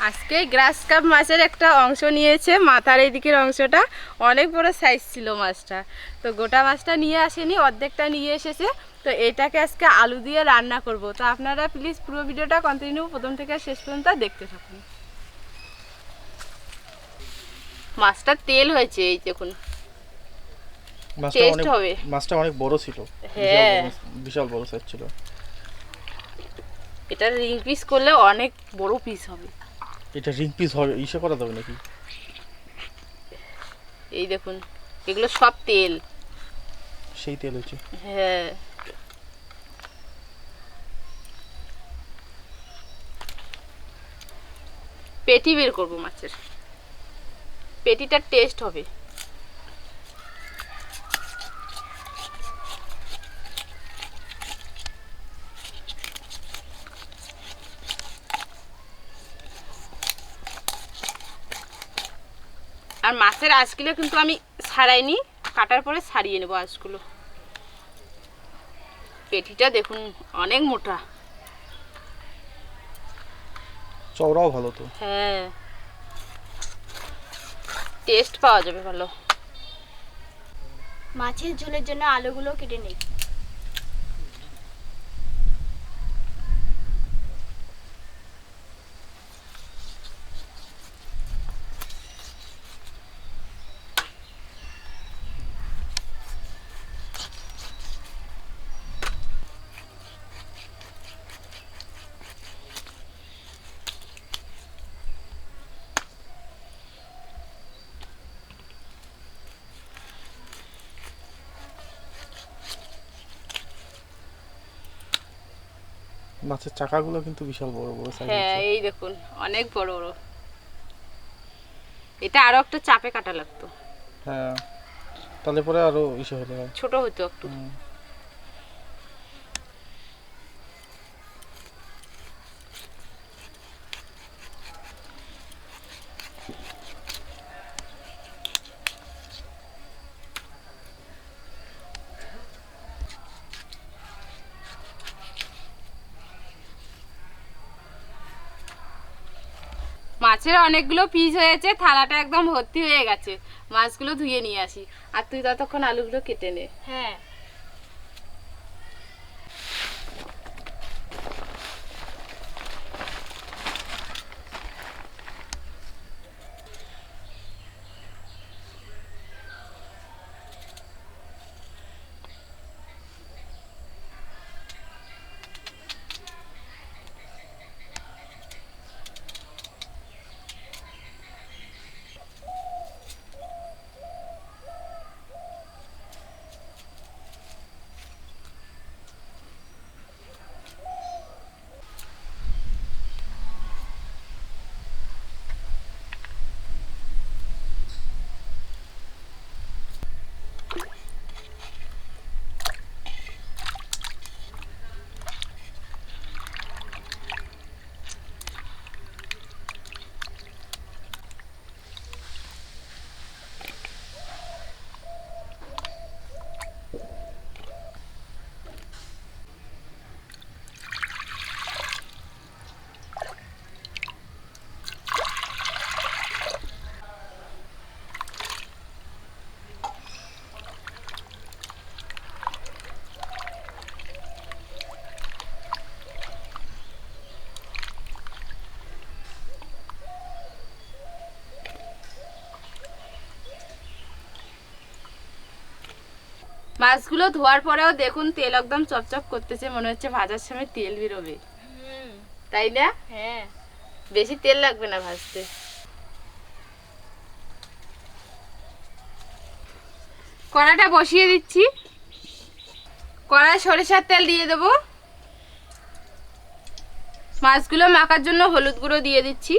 আজকে গ্রাস কাপ মাছের একটা অংশ নিয়েছে মাথার এই দিকের অংশটা। অনেক বড় সাইজ ছিল মাছটা। তো গোটা মাছটা নিয়ে আসেনি অর্ধেকটা নিয়ে এসেছে। তো এটাকে আজকে আলু দিয়ে রান্না করব। তো আপনারা প্লিজ পুরো ভিডিওটা কন্টিনিউ প্রথম থেকে শেষ পর্যন্ত দেখতে থাকুন। মাছটা তেল হয়েছে এই দেখুন। মাছটা অনেক হবে। মাছটা অনেক বড় ছিল। হ্যাঁ। বিশাল বড়- বিশাল বড় সাইজ ছিল। এটা রিং পিস করলে অনেক বড় পিস হবে। এটা রিং পিস হবে ইসে করা যাবে নাকি? এই দেখুন এগুলো সব তেল। সেই তেল হচ্ছে। হ্যাঁ। পেটি বের করব মাছের। পেটিটার টেস্ট হবে। আর মাছের আঁশগুলো কিন্তু আমি ছাড়াইনি কাটার পরে ছাড়িয়ে নেব আঁশগুলো। পেটিটা দেখুন অনেক মোটা। চওড়াও ভালো তো। হ্যাঁ। টেস্ট পাওয়া যাবে ভালো। মাছের ঝোলের জন্য আলুগুলো কেটে নেই। মাছের চাকাগুলো কিন্তু বিশাল বড় বড় সাইজ হ্যাঁ এই দেখুন অনেক বড় বড়। এটা আরও একটা চাপে কাটা লাগতো। হ্যাঁ তাহলে পরে আরও ইসে হতো ছোট হতো একটু। মাছের অনেকগুলো পিস হয়েছে, থালাটা একদম ভর্তি হয়ে গেছে। মাছগুলো ধুয়ে নিয়ে আসি। আর তুই ততক্ষণ আলুগুলো কেটে নে। হ্যাঁ। মাছগুলো ধোয়ার পরেও দেখুন তেল একদম চপচপ করতেছে মনে হচ্ছে ভাজার সময় তেল বেরোবে। তাই না? হ্যাঁ। বেশি তেল লাগবে না ভাজতে। কড়াটা বসিয়ে দিচ্ছি। কড়ায় সরিষার তেল দিয়ে দেবো। মাছগুলো মাখার জন্য হলুদ গুঁড়ো দিয়ে দিচ্ছি।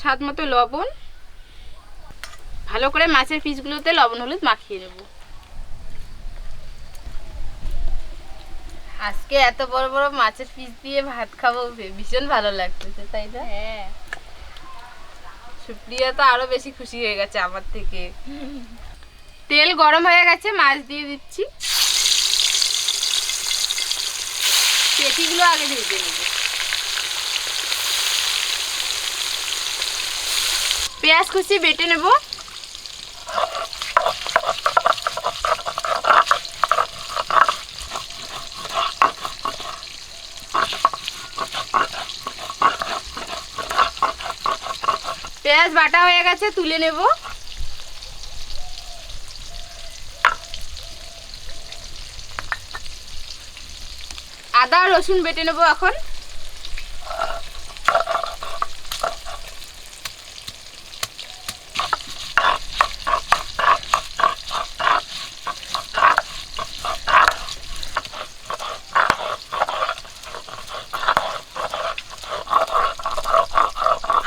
স্বাদ মতো লবণ। ভালো করে মাছের পিসগুলোতে লবণ হলুদ মাখিয়ে নেব। আজকে এত বড় বড় মাছের পিস দিয়ে ভাত খাব ভীষণ ভালো লাগতেছে তাই না? হ্যাঁ। সুপ্রিয়া তো আরও বেশি খুশি হয়ে গেছে আমার থেকে। তেল গরম হয়ে গেছে মাছ দিয়ে দিচ্ছি। পেটিগুলো আগে ভেজে নেব। পেঁয়াজ কুচি বেটে নেব পেঁয়াজ বাটা হয়ে গেছে তুলে নেব। আদা রসুন বেটে নেব এখন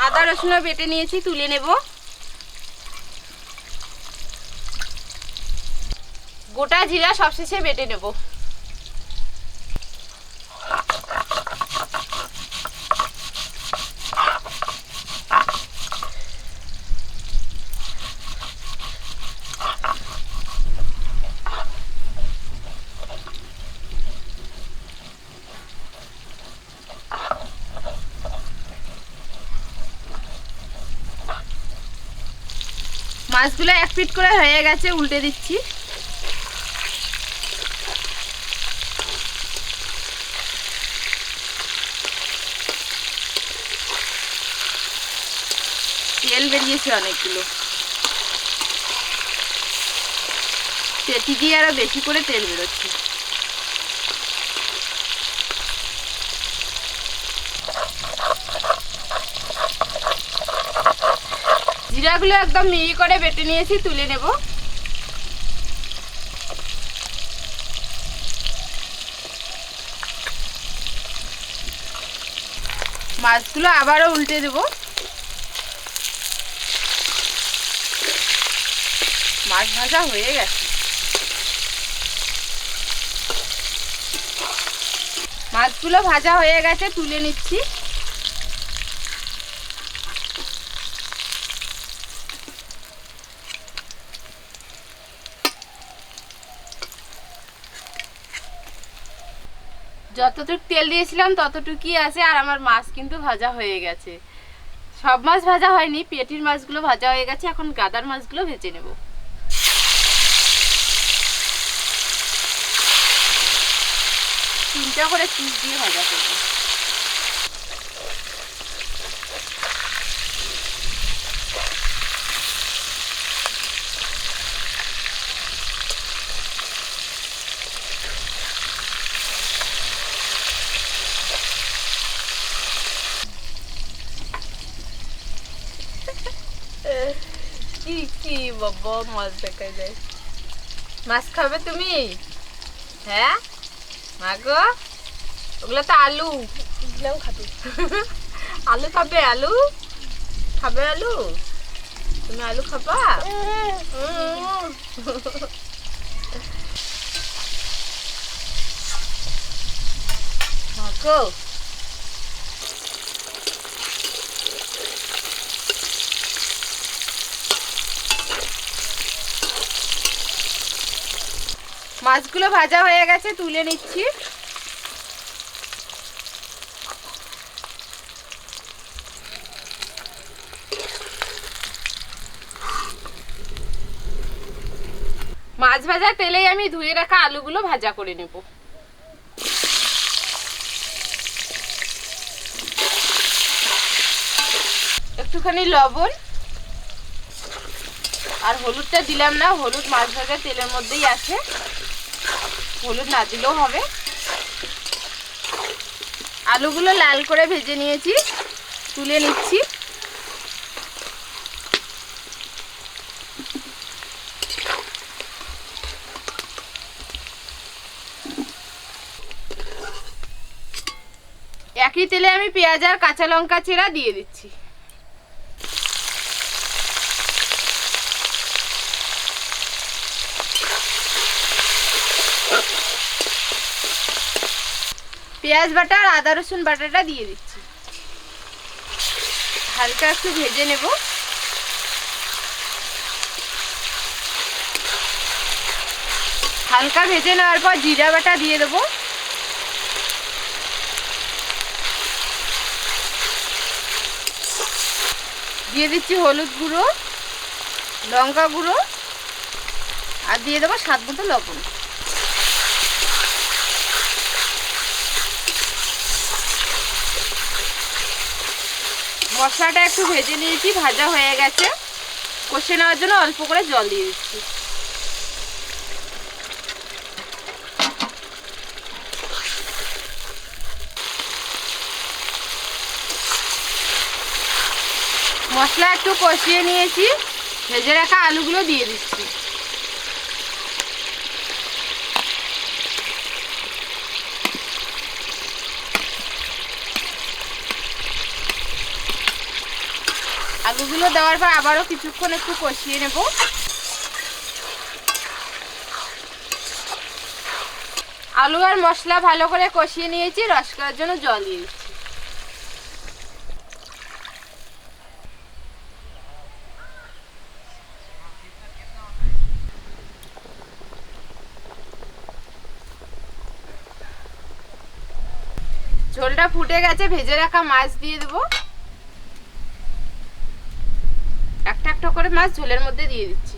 আদা রসুনও বেটে নিয়েছি তুলে নেব। গোটা জিরা সবশেষে বেটে নেব। মাছগুলো এক ফিট করে হয়ে গেছে, উল্টে দিচ্ছি। তেল বেরিয়েছে অনেকগুলো। পেটি দিয়ে আরও বেশি করে তেল বেরোচ্ছে। জিরাগুলো একদম মিহি করে বেটে নিয়েছি, তুলে নেব। মাছগুলো আবারও উল্টে দেব। মাছ ভাজা হয়ে গেছে। মাছগুলো ভাজা হয়ে গেছে, তুলে নিচ্ছি। যতটুক তেল দিয়েছিলাম, ততটুকুই আছে আর আমার মাছ কিন্তু ভাজা হয়ে গেছে। সব মাছ ভাজা হয়নি, পেটির মাছগুলো ভাজা হয়ে গেছে, এখন গাদার মাছগুলো ভেজে নেব। তিনটা করে পিস দিয়ে ভাজা করব। কি বাবা মাছ দেখা যায়। মাছ খাবে তুমি? হ্যাঁ? মাগো? ওগুলো তো আলু। এগুলোও খাবে। আলু খাবে আলু? খাবে আলু? তুমি আলু খাবা? মাগো? মাছগুলো ভাজা হয়ে গেছে, তুলে নিচ্ছি। মাছ ভাজা তেলেই আমি ধুয়ে রাখা আলুগুলো ভাজা করে নেব। একটুখানি লবণ আর হলুদটা দিলাম না, হলুদ মাছ ভাজা তেলের মধ্যেই আছে। হলুদ না দিলেও হবে। আলুগুলো লাল করে ভেজে নিয়েছি, তুলে নিচ্ছি। একই তেলে আমি পেঁয়াজ আর কাঁচা লঙ্কা চেরা দিয়ে দিচ্ছি। পেঁয়াজ বাটা আর আদা রসুন বাটাটা দিয়ে দিচ্ছি। হালকা একটু ভেজে নেব। হালকা ভেজে নেওয়ার পর জিরা বাটা দিয়ে দেবো। দিয়ে দিচ্ছি হলুদ গুঁড়ো, লঙ্কা গুঁড়ো, আর দিয়ে দেবো স্বাদ মতো লবণ। মশলাটা একটু ভেজে নিয়েছি, ভাজা হয়ে গেছে। কষে নেওয়ার জন্য অল্প করে জল দিয়ে দিচ্ছি। মশলা একটু কষিয়ে নিয়েছি, ভেজে রাখা আলুগুলো দিয়ে দিচ্ছি। আলুগুলো দেওয়ার পর আবারও কিছুক্ষণ একটু কষিয়ে নেব। আলু আর মশলা ভালো করে কষিয়ে নিয়েছি, রস করার জন্য জল দিয়েছি ঝোলটা ফুটে গেছে, ভেজে রাখা মাছ দিয়ে দেবো। একটা একটা করে মাছ ঝোলের মধ্যে দিয়ে দিচ্ছি।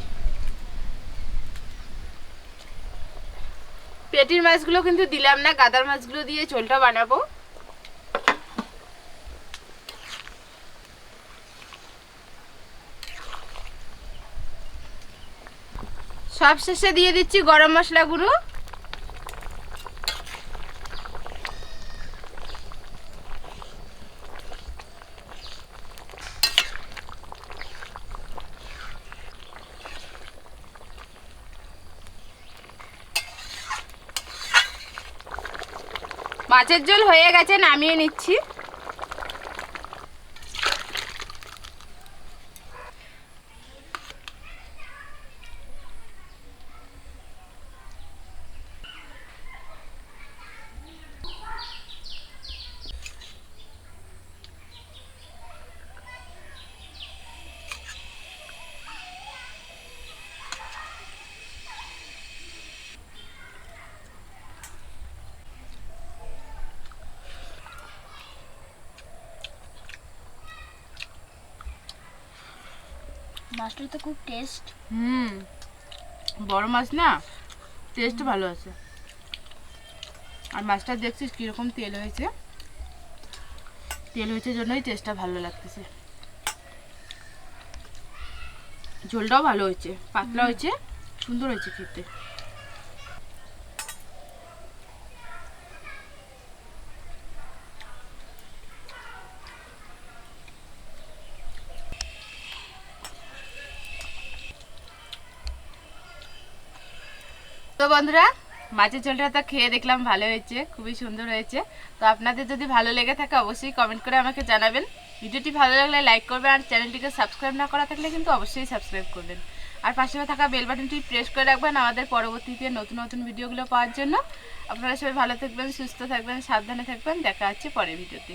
পেটির মাছগুলো কিন্তু দিলাম না, গাদার মাছগুলো দিয়ে ঝোলটা বানাবো। সব শেষে দিয়ে দিচ্ছি গরম মশলা গুঁড়ো মাছের ঝোল হয়ে গেছে নামিয়ে নিচ্ছি। মাছটা তো খুব টেস্ট হুম। বড় মাছ না টেস্ট ভালো আছে। আর মাছটা দেখছিস কীরকম তেল হয়েছে? তেল হয়েছে জন্যই টেস্টটা ভালো লাগতেছে। ঝোলটাও ভালো হয়েছে পাতলা হয়েছে সুন্দর হয়েছে খেতে। তো বন্ধুরা, মাছের ঝোলটা তো খেয়ে দেখলাম ভালো হয়েছে, খুবই সুন্দর হয়েছে। তো আপনাদের যদি ভালো লেগে থাকে, অবশ্যই কমেন্ট করে আমাকে জানাবেন। ভিডিওটি ভালো লাগলে লাইক করবেন আর চ্যানেলটিকে সাবস্ক্রাইব না করা থাকলে কিন্তু অবশ্যই সাবস্ক্রাইব করবেন। আর পাশে থাকা বেল বাটনটি প্রেস করে রাখবেন আমাদের পরবর্তীতে নতুন নতুন ভিডিওগুলো পাওয়ার জন্য। আপনারা সবাই ভালো থাকবেন, সুস্থ থাকবেন, সাবধানে থাকবেন। দেখা হচ্ছে পরের ভিডিওতে